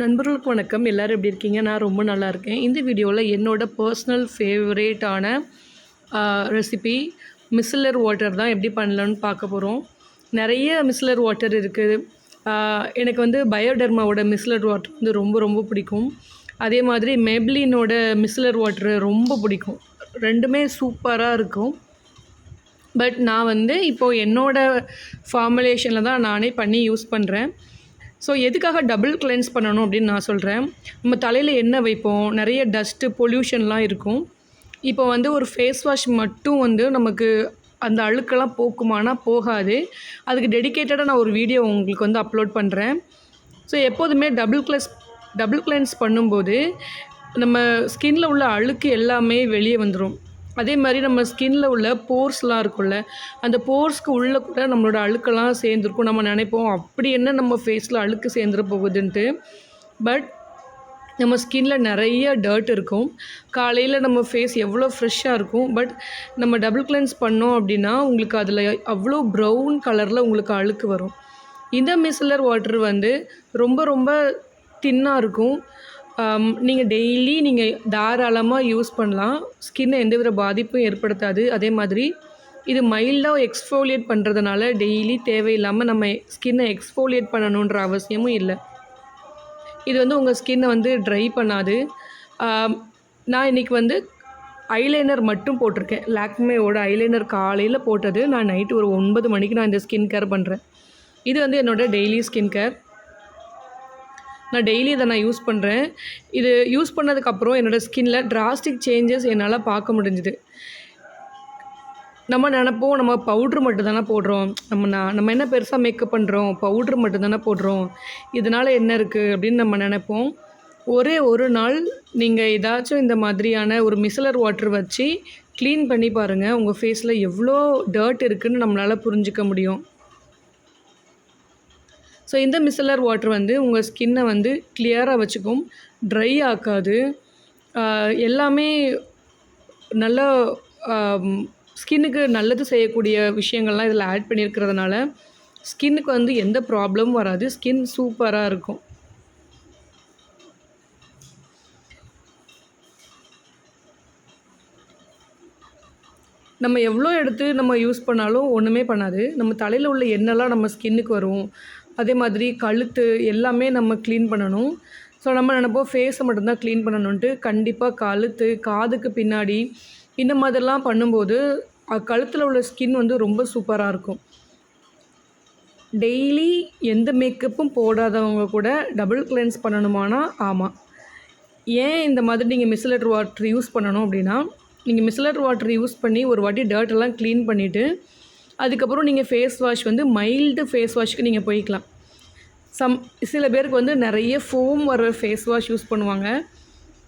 நண்பர்களுக்கு வணக்கம். எல்லோரும் எப்படி இருக்கீங்க? நான் ரொம்ப நல்லா இருக்கேன். இந்த வீடியோவில் என்னோடய பர்சனல் ஃபேவரேட்டான ரெசிபி மிஸ்லர் வாட்டர் தான் எப்படி பண்ணலான்னு பார்க்க போகிறோம் நிறைய மிஸ்லர் வாட்டர் இருக்குது. எனக்கு வந்து பயோடெர்மாவோட மிஸ்லர் வாட்டர் வந்து ரொம்ப ரொம்ப பிடிக்கும். அதே மாதிரி மெப்ளினோட மிஸ்லர் வாட்டர் ரொம்ப பிடிக்கும். ரெண்டுமே சூப்பராக இருக்கும். பட் நான் வந்து இப்போது என்னோடய ஃபார்முலேஷனில் தான் நானே பண்ணி யூஸ் பண்ணுறேன் ஸோ எதுக்காக டபுள் கிளென்ஸ் பண்ணணும் அப்படின்னு நான் சொல்கிறேன் நம்ம தலையில் எண்ணெய் வைப்போம். நிறைய டஸ்ட்டு பொல்யூஷன்லாம் இருக்கும். இப்போ வந்து ஒரு ஃபேஸ் வாஷ் மட்டும் வந்து நமக்கு அந்த அழுக்கெல்லாம் போக்குமானா போகாது. அதுக்கு டெடிக்கேட்டடாக நான் ஒரு வீடியோ உங்களுக்கு வந்து அப்லோட் பண்ணுறேன் ஸோ எப்போதுமே டபுள் கிளஸ் டபுள் கிளென்ஸ் பண்ணும்போது நம்ம ஸ்கின்னில் உள்ள அழுக்கு எல்லாமே வெளியே வந்துடும் அதே மாதிரி நம்ம ஸ்கின்னில் உள்ள போர்ஸ்லாம் இருக்கும்ல அந்த போர்ஸ்க்கு உள்ளே கூட நம்மளோட அழுக்கெல்லாம் சேர்ந்துருக்கும். நம்ம நினைப்போம் அப்படி என்ன நம்ம ஃபேஸில் அழுக்கு சேர்ந்துட போகுதுன்ட்டு. பட் நம்ம ஸ்கின்ல நிறைய டர்ட் இருக்கும். காலையில் நம்ம ஃபேஸ் எவ்வளோ ஃப்ரெஷ்ஷாக இருக்கும். பட் நம்ம டபுள் கிளென்ஸ் பண்ணோம் அப்படின்னா உங்களுக்கு அதில் அவ்வளோ ப்ரௌன் கலரில் உங்களுக்கு அழுக்கு வரும். இந்த மிஸ்லர் வாட்டர் வந்து ரொம்ப ரொம்ப தின்னாக இருக்கும். நீங்கள் டெய்லி நீங்கள் தாராளமாக யூஸ் பண்ணலாம். ஸ்கின்னை எந்தவித பாதிப்பும் ஏற்படுத்தாது. அதே மாதிரி இது மைல்டாக எக்ஸ்ஃபோலியேட் பண்ணுறதுனால டெய்லி தேவையில்லாமல் நம்ம ஸ்கின்னை எக்ஸ்ஃபோலியேட் பண்ணணுன்ற அவசியமும் இல்லை. இது வந்து உங்கள் ஸ்கின்னை வந்து ட்ரை பண்ணாது. நான் இன்றைக்கி வந்து ஐலைனர் மட்டும் போட்டிருக்கேன். லாக்மேவோட ஐலைனர் காலையில் போட்டது நான் நைட்டு ஒரு ஒன்பது மணிக்கு நான் இந்த ஸ்கின் கேர் பண்ணுறேன் இது வந்து என்னோடய டெய்லி ஸ்கின் கேர் நான் டெய்லி இதை நான் யூஸ் பண்ணுறேன் இது யூஸ் பண்ணதுக்கப்புறம் என்னோடய ஸ்கின்ல டிராஸ்டிக் சேஞ்சஸ் என்னால் பார்க்க முடிஞ்சுது. நம்ம நினப்போம் நம்ம பவுட்ரு மட்டும் தானே போடுறோம். நம்ம நான் நம்ம என்ன பெருசாக மேக்கப் பண்ணுறோம் பவுட்ரு மட்டும் தானே போடுறோம். இதனால் என்ன இருக்குது அப்படின்னு நம்ம நினைப்போம். ஒரே ஒரு நாள் நீங்கள் ஏதாச்சும் இந்த மாதிரியான ஒரு மிசலர் வாட்டர் வச்சு க்ளீன் பண்ணி பாருங்கள் உங்கள் ஃபேஸில் எவ்வளோ டர்ட் இருக்குதுன்னு நம்மளால் புரிஞ்சிக்க முடியும். ஸோ இந்த மிசலர் வாட்டர் வந்து உங்கள் ஸ்கின்னை வந்து கிளியராக வச்சுக்கும் ட்ரை ஆக்காது. எல்லாமே நல்ல ஸ்கின்னுக்கு நல்லது செய்யக்கூடிய விஷயங்கள்லாம் இதில் ஆட் பண்ணியிருக்கிறதுனால ஸ்கின்னுக்கு வந்து எந்த ப்ராப்ளமும் வராது. ஸ்கின் சூப்பராக இருக்கும். நம்ம எவ்வளோ எடுத்து நம்ம யூஸ் பண்ணாலும் ஒன்றுமே பண்ணாது. நம்ம தலையில் உள்ள எண்ணெய்லாம் நம்ம ஸ்கின்னுக்கு வரும். அதே மாதிரி கழுத்து எல்லாமே நம்ம க்ளீன் பண்ணணும். ஸோ நம்ம நினப்போம் ஃபேஸை மட்டும்தான் க்ளீன் பண்ணணுன்ட்டு கண்டிப்பாக கழுத்து காதுக்கு பின்னாடி இந்த மாதிரிலாம் பண்ணும்போது கழுத்தில் உள்ள ஸ்கின் வந்து ரொம்ப சூப்பராக இருக்கும். டெய்லி எந்த மேக்கப்பும் போடாதவங்க கூட டபுள் கிளென்ஸ் பண்ணணுமானா ஆமாம் ஏன் இந்த மாதிரி நீங்கள் மிஸ்லட் வாட்டர் யூஸ் பண்ணணும் அப்படின்னா நீங்கள் மிஸ்லட் வாட்டர் யூஸ் பண்ணி ஒரு வாட்டி டர்ட் எல்லாம் க்ளீன் பண்ணிவிட்டு அதுக்கப்புறம் நீங்கள் ஃபேஸ் வாஷ் வந்து மைல்டு ஃபேஸ் வாஷ்க்கு நீங்கள் போய்க்கலாம். சம் சில பேருக்கு வந்து நிறைய ஃபோம் வர ஃபேஸ் வாஷ் யூஸ் பண்ணுவாங்க.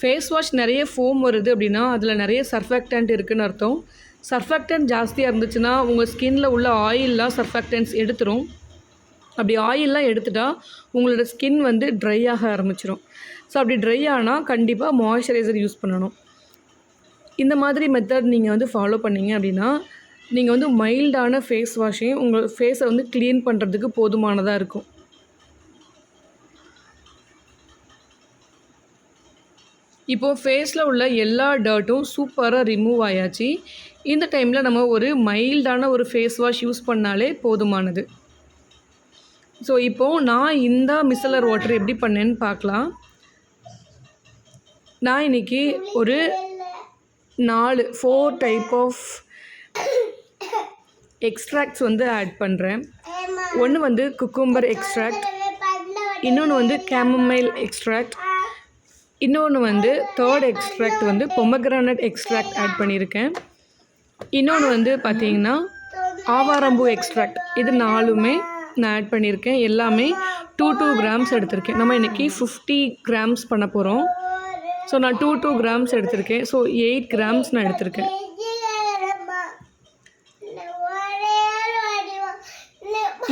ஃபேஸ் வாஷ் நிறைய ஃபோம் வருது அப்படின்னா அதில் நிறைய சர்ஃபெக்டன்ட் இருக்குதுன்னு அர்த்தம். சர்ஃபெக்டன்ட் ஜாஸ்தியாக இருந்துச்சுன்னா உங்கள் ஸ்கின்னில் உள்ள ஆயிலெலாம் சர்ஃபெக்டன்ஸ் எடுத்துரும். அப்படி ஆயிலெலாம் எடுத்துட்டா உங்களோட ஸ்கின் வந்து ட்ரை ஆக ஆரம்பிச்சிடும் ஸோ அப்படி ட்ரை ஆனால் கண்டிப்பாக மாய்ஸ்சரைசர் யூஸ் பண்ணணும். இந்த மாதிரி மெத்தட் நீங்கள் வந்து ஃபாலோ பண்ணிங்க அப்படின்னா நீங்கள் வந்து மைல்டான ஃபேஸ் வாஷையும் உங்கள் ஃபேஸை வந்து க்ளீன் பண்ணுறதுக்கு போதுமானதாக இருக்கும். இப்போது ஃபேஸில் உள்ள எல்லா டர்ட்டும் சூப்பராக ரிமூவ் ஆயாச்சு. இந்த டைமில் நம்ம ஒரு மைல்டான ஒரு ஃபேஸ் வாஷ் யூஸ் பண்ணாலே போதுமானது. ஸோ இப்போது நான் இந்த மிசலர் வாட்டர் எப்படி பண்ணேன்னு பார்க்கலாம். நான் இன்றைக்கி ஒரு நாலு ஃபோர் டைப் ஆஃப் எக்ஸ்ட்ராக்ட்ஸ் வந்து ஆட் பண்ணுறேன் ஒன்று வந்து குக்கும்பர் எக்ஸ்ட்ராக்ட் இன்னொன்று வந்து கேமமைல் எக்ஸ்ட்ராக்ட் இன்னொன்று வந்து தேர்ட் எக்ஸ்ட்ராக்ட் வந்து பொமக்ரானட் எக்ஸ்ட்ராக்ட் ஆட் பண்ணியிருக்கேன். இன்னொன்று வந்து பார்த்திங்கன்னா ஆவாரம்பூ எக்ஸ்ட்ராக்ட் இது நாலுமே நான் ஆட் பண்ணியிருக்கேன். எல்லாமே டூ டூ கிராம்ஸ் எடுத்திருக்கேன். நம்ம இன்றைக்கி ஃபிஃப்டி கிராம்ஸ் பண்ண போகிறோம் ஸோ நான் டூ டூ கிராம்ஸ் எடுத்திருக்கேன். ஸோ எயிட் கிராம்ஸ் நான் எடுத்திருக்கேன்.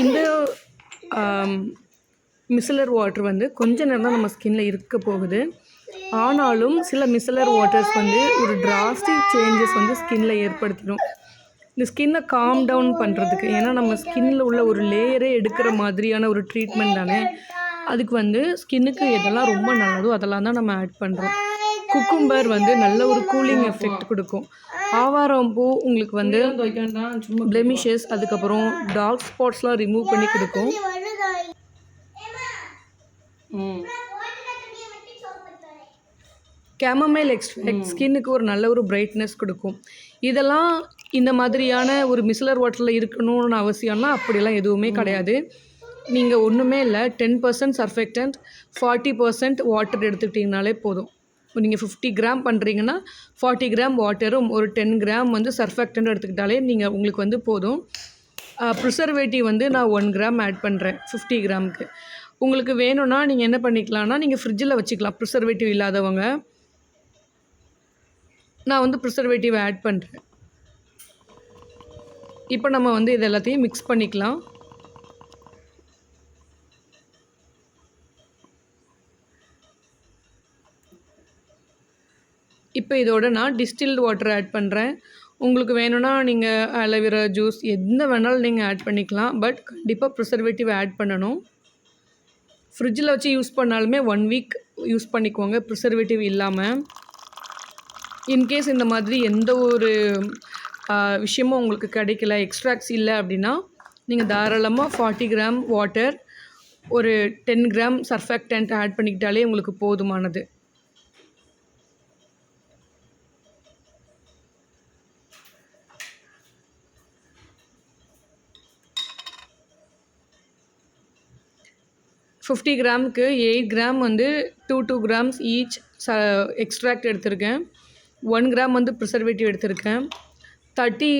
இந்த மிசலர் வாட்டர் வந்து கொஞ்ச நேரம் தான் நம்ம ஸ்கின்ல இருக்க போகுது. ஆனாலும் சில மிசலர் வாட்டர்ஸ் வந்து ஒரு டிராஸ்டிக் சேஞ்சஸ் வந்து ஸ்கின்ல ஏற்படுத்திடும். இந்த ஸ்கின்னை காம் டவுன் பண்ணுறதுக்கு ஏன்னா நம்ம ஸ்கின்னில் உள்ள ஒரு லேயரே எடுக்கிற மாதிரியான ஒரு ட்ரீட்மெண்ட் தானே? அதுக்கு வந்து ஸ்கின்னுக்கு எதெல்லாம் ரொம்ப நல்லதோ அதெல்லாம் தான் நம்ம ஆட் பண்ணுறோம் குக்கும்பர் வந்து நல்ல ஒரு கூலிங் எஃபெக்ட் கொடுக்கும். ஆவாரம் பூ உங்களுக்கு வந்து சும்மா பிளெமிஷஸ் அதுக்கப்புறம் டார்க் ஸ்பாட்ஸ்லாம் ரிமூவ் பண்ணி கொடுக்கும். கேமமைல் எக்ஸ்ட்ராக்ட் ஸ்கின்னுக்கு ஒரு நல்ல ஒரு பிரைட்னஸ் கொடுக்கும். இதெல்லாம் இந்த மாதிரியான ஒரு மிசிலர் வாட்டரில் இருக்கணும்னு அவசியம்னா அப்படிலாம் எதுவுமே கிடையாது. நீங்கள் ஒன்றுமே இல்லை ten percent surfactant forty percent water எடுத்துக்கிட்டிங்கனாலே போதும். நீங்கள் ஃபிஃப்டி கிராம் பண்ணுறீங்கன்னா ஃபார்ட்டி கிராம் வாட்டரும் ஒரு டென் கிராம் வந்து சர்ஃபெக்டன்ட் எடுத்துக்கிட்டாலே நீங்கள் உங்களுக்கு வந்து போதும். ப்ரிசர்வேட்டிவ் வந்து நான் ஒன் கிராம் ஆட் பண்ணுறேன் ஃபிஃப்டி கிராமுக்கு உங்களுக்கு வேணும்னா நீங்கள் என்ன பண்ணிக்கலாம்னா நீங்கள் ஃப்ரிட்ஜில் வச்சுக்கலாம் ப்ரிசர்வேட்டிவ் இல்லாதவங்க. நான் வந்து ப்ரிசர்வேட்டிவ் ஆட் பண்ணுறேன் இப்போ நம்ம வந்து இது எல்லாத்தையும் மிக்ஸ் பண்ணிக்கலாம். இப்போ இதோட நான் டிஸ்டில்டு வாட்டர் ஆட் பண்ணுறேன் உங்களுக்கு வேணும்னா நீங்கள் அலோவேரா ஜூஸ் எந்த வேணாலும் நீங்கள் ஆட் பண்ணிக்கலாம். பட் கண்டிப்பாக ப்ரிசர்வேட்டிவ் ஆட் பண்ணணும். ஃப்ரிட்ஜில் வச்சு யூஸ் பண்ணாலுமே ஒன் வீக் யூஸ் பண்ணிக்கோங்க. ப்ரிசர்வேட்டிவ் இல்லாமல் இன்கேஸ் இந்த மாதிரி எந்த ஒரு விஷயமும் உங்களுக்கு கிடைக்கல எக்ஸ்ட்ராக்ட்ஸ் இல்லை அப்படின்னா நீங்கள் தாராளமாக ஃபார்ட்டி கிராம் வாட்டர் ஒரு டென் கிராம் சர்ஃபெக்டன்ட் ஆட் பண்ணிக்கிட்டாலே உங்களுக்கு போதுமானது. ஃபிஃப்டி கிராமுக்கு எயிட் கிராம் வந்து டூ டூ கிராம்ஸ் ஈச் ச எக்ஸ்ட்ராக்ட் எடுத்திருக்கேன். ஒன் கிராம் வந்து ப்ரிசர்வேட்டிவ் எடுத்திருக்கேன். தேர்ட்டி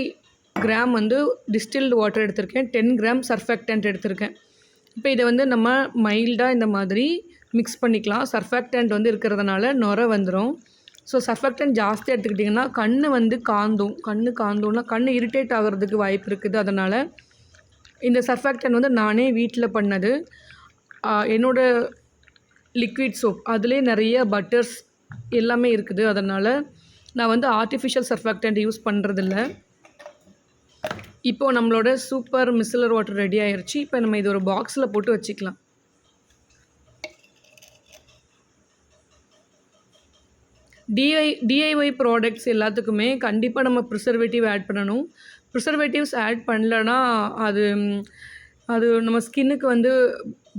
கிராம் வந்து டிஸ்டில்டு வாட்டர் எடுத்திருக்கேன். டென் கிராம் சர்ஃபெக்டன்ட் எடுத்திருக்கேன். இப்போ இதை வந்து நம்ம மைல்டாக இந்த மாதிரி மிக்ஸ் பண்ணிக்கலாம். சர்ஃபெக்டன்ட் வந்து இருக்கிறதுனால நுர வந்துடும் ஸோ சர்ஃபெக்டன்ட் ஜாஸ்தியாக எடுத்துக்கிட்டிங்கன்னா கண் வந்து காந்தும். கண் காந்தோம்னா கண் இரிட்டேட் ஆகிறதுக்கு வாய்ப்பு இருக்குது. அதனால் இந்த சர்ஃபெக்டன் வந்து நானே வீட்டில் பண்ணது. என்னோட லிக்விட் சோப் அதுலேயே நிறைய பட்டர்ஸ் எல்லாமே இருக்குது. அதனால் நான் வந்து ஆர்டிஃபிஷியல் சர்ஃபாக்டன்ட் யூஸ் பண்ணுறதில்ல இப்போது நம்மளோட சூப்பர் மிஸ்லர் வாட்டர் ரெடி ஆயிடுச்சு இப்போ நம்ம இது ஒரு பாக்ஸில் போட்டு வச்சுக்கலாம். டிஐ டிஐஒய் ப்ராடக்ட்ஸ் எல்லாத்துக்குமே கண்டிப்பாக நம்ம ப்ரிசர்வேட்டிவ் ஆட் பண்ணணும். ப்ரிசர்வேட்டிவ்ஸ் ஆட் பண்ணலன்னா அது அது நம்ம ஸ்கின்னுக்கு வந்து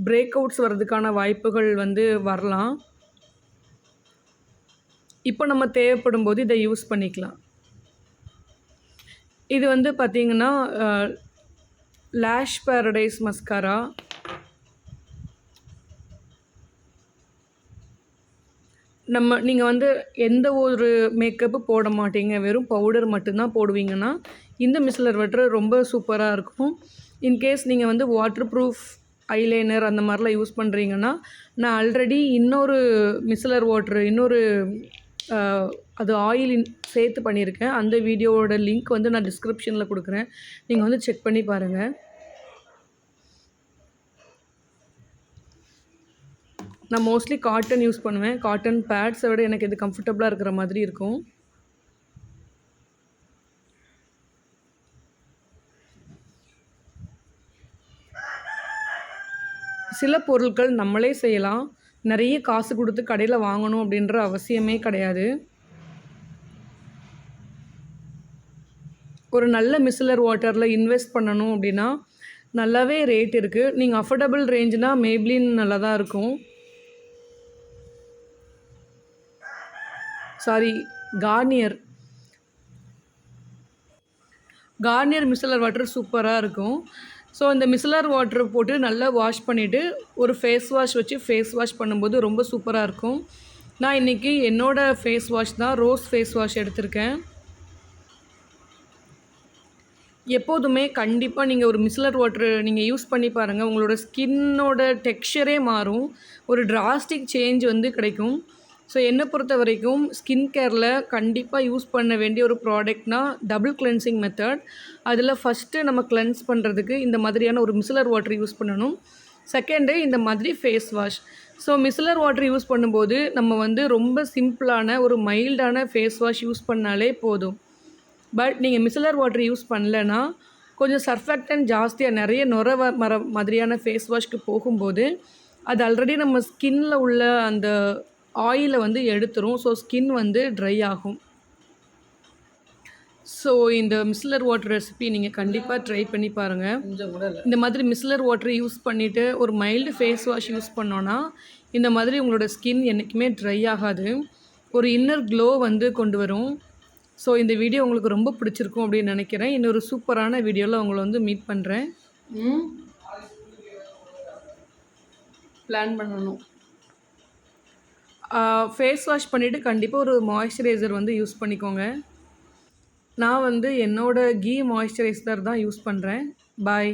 பிரேக் அவுட்ஸ் வர்றதுக்கான வாய்ப்புகள் வந்து வரலாம். இப்போ நம்ம தேவைப்படும் போது இதை யூஸ் பண்ணிக்கலாம். இது வந்து பார்த்திங்கன்னா லேஷ் பேரடைஸ் மஸ்காரா நம்ம நீங்கள் வந்து எந்த ஒரு மேக்கப்பு போட மாட்டீங்க வெறும் பவுடர் மட்டும்தான் போடுவீங்கன்னா இந்த மிஸ்லர் வாட்டர் ரொம்ப சூப்பராக இருக்கும். இன்கேஸ் நீங்கள் வந்து வாட்டர் ப்ரூஃப் ஐலைனர் அந்த மாதிரிலாம் யூஸ் பண்ணுறீங்கன்னா நான் ஆல்ரெடி இன்னொரு மிஸ்லர் வாட்ரு இன்னொரு அது ஆயில் சேர்த்து பண்ணியிருக்கேன். அந்த வீடியோவோட லிங்க் வந்து நான் டிஸ்கிரிப்ஷனில் கொடுக்குறேன். நீங்கள் வந்து செக் பண்ணி பாருங்கள் நான் மோஸ்ட்லி காட்டன் யூஸ் பண்ணுவேன். காட்டன் பேட்ஸை விட எனக்கு இது கம்ஃபர்டபுளாக இருக்கிற மாதிரி இருக்கும். சில பொருட்கள் நம்மளே செய்யலாம். நிறைய காசு கொடுத்து கடையில் வாங்கணும் அப்படின்ற அவசியமே கிடையாது. ஒரு நல்ல மிசிலர் வாட்டரில் இன்வெஸ்ட் பண்ணணும் அப்படின்னா நல்லாவே ரேட் இருக்குது நீங்கள் அஃபோர்டபுள் ரேஞ்சுனால் மேப்ளின் நல்லா தான் இருக்கும். Sorry Garnier Garnier micellar water சூப்பராக இருக்கும். ஸோ இந்த மிஸ்லர் வாட்டர் போட்டு நல்லா வாஷ் பண்ணிவிட்டு ஒரு ஃபேஸ் வாஷ் வச்சு ஃபேஸ் வாஷ் பண்ணும்போது ரொம்ப சூப்பராக இருக்கும். நான் இன்றைக்கி என்னோடய ஃபேஸ் வாஷ் தான் ரோஸ் ஃபேஸ் வாஷ் எடுத்திருக்கேன். எப்போதுமே கண்டிப்பாக நீங்கள் ஒரு மிஸ்லர் வாட்ரு நீங்கள் யூஸ் பண்ணி பாருங்கள் உங்களோட ஸ்கின்னோட டெக்ஸ்சரே மாறும். ஒரு டிராஸ்டிக் சேஞ்ச் வந்து கிடைக்கும். ஸோ என்னை பொறுத்த வரைக்கும் ஸ்கின் கேரில் கண்டிப்பாக யூஸ் பண்ண வேண்டிய ஒரு ப்ராடக்ட்னால் டபுள் கிளென்சிங் மெத்தட் அதில் ஃபஸ்ட்டு நம்ம கிளென்ஸ் பண்ணுறதுக்கு இந்த மாதிரியான ஒரு மிஸ்லர் வாட்டர் யூஸ் பண்ணணும். செகண்டு இந்த மாதிரி face wash so micellar water use பண்ணும்போது நம்ம வந்து ரொம்ப சிம்பிளான ஒரு மைல்டான ஃபேஸ் வாஷ் யூஸ் பண்ணாலே போதும். பட் நீங்கள் மிசிலர் வாட்டர் யூஸ் பண்ணலன்னா கொஞ்சம் சர்ஃபெக்டன் ஜாஸ்தியாக நிறைய நுர மர மாதிரியான ஃபேஸ் வாஷ்க்கு போகும்போது அது ஆல்ரெடி நம்ம ஸ்கின்னில் உள்ள அந்த ஆயிலை வந்து எடுத்துரும். ஸோ ஸ்கின் வந்து ட்ரை ஆகும். ஸோ இந்த மிஸ்லர் வாட்டர் ரெசிபி நீங்கள் கண்டிப்பாக ட்ரை பண்ணி பாருங்கள் இந்த மாதிரி மிஸ்லர் வாட்டர் யூஸ் பண்ணிவிட்டு ஒரு மைல்டு ஃபேஸ் வாஷ் யூஸ் பண்ணோன்னா இந்த மாதிரி உங்களோட ஸ்கின் என்றைக்குமே ட்ரை ஆகாது. ஒரு இன்னர் க்ளோ வந்து கொண்டு வரும். ஸோ இந்த வீடியோ உங்களுக்கு ரொம்ப பிடிச்சிருக்கும் அப்படின்னு நினைக்கிறேன். இன்னொரு சூப்பரான வீடியோவில் உங்களை வந்து மீட் பண்ணுறேன் பிளான் பண்ணணும். ஃபேஸ் வாஷ் பண்ணிவிட்டு கண்டிப்பாக ஒரு மாய்ஸ்சரைசர் வந்து யூஸ் பண்ணிக்கோங்க. நான் வந்து என்னோடய கீ மாய்ஸ்சரைசர் தான் யூஸ் பண்ணுறேன் பாய்